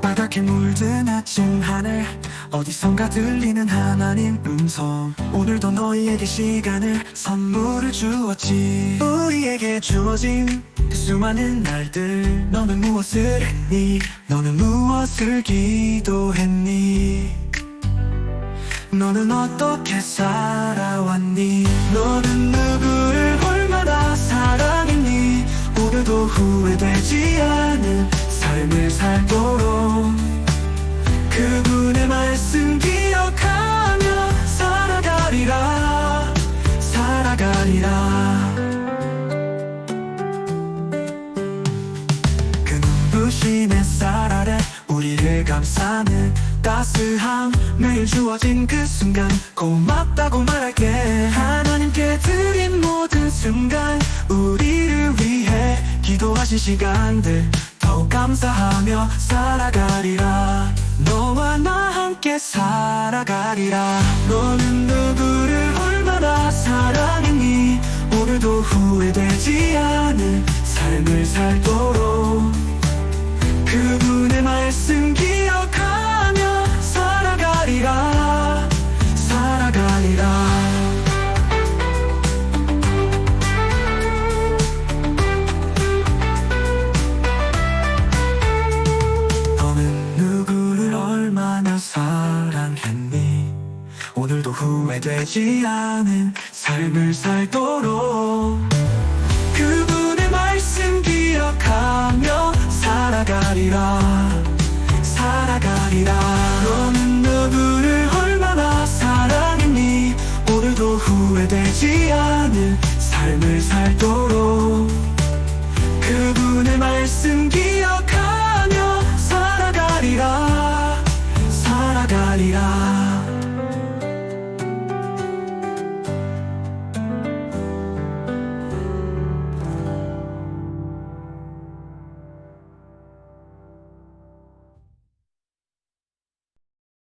빨갛게 물든 아침 하늘. 어디선가 들리는 하나님 음성. 오늘도 너희에게 시간을 선물을 주었지. 우리에게 주어진 그 수많은 날들. 너는 무엇을 했니? 너는 무엇을 기도했니? 너는 어떻게 살아왔니? 너는 누구를 얼마나 사랑했니? 오늘도 후회되지 않은 삶을 살도 살아가리라 그 눈부신 햇살 아래 우리를 감싸는 따스함 매일 주어진 그 순간 고맙다고 말할게. 하나님께 드린 모든 순간 우리를 위해 기도하신 시간들 더욱 감사하며 살아가리라. 너와 나 함께 살아가리라. 너는 누구를 얼마나 사랑했니 오늘도 후회되지 않은 삶을 살도록. 그분의 말씀 기억하며 살아가리라 살아가리라. 너는 누구를 얼마나 사랑했니 오늘도 후회되지 않은 삶을 살도록 그분의 말씀 기억하며 살아가리라 살아가리라. 너는 누구를 얼마나 사랑했니? 오늘도 후회되지 않은 삶을 살도록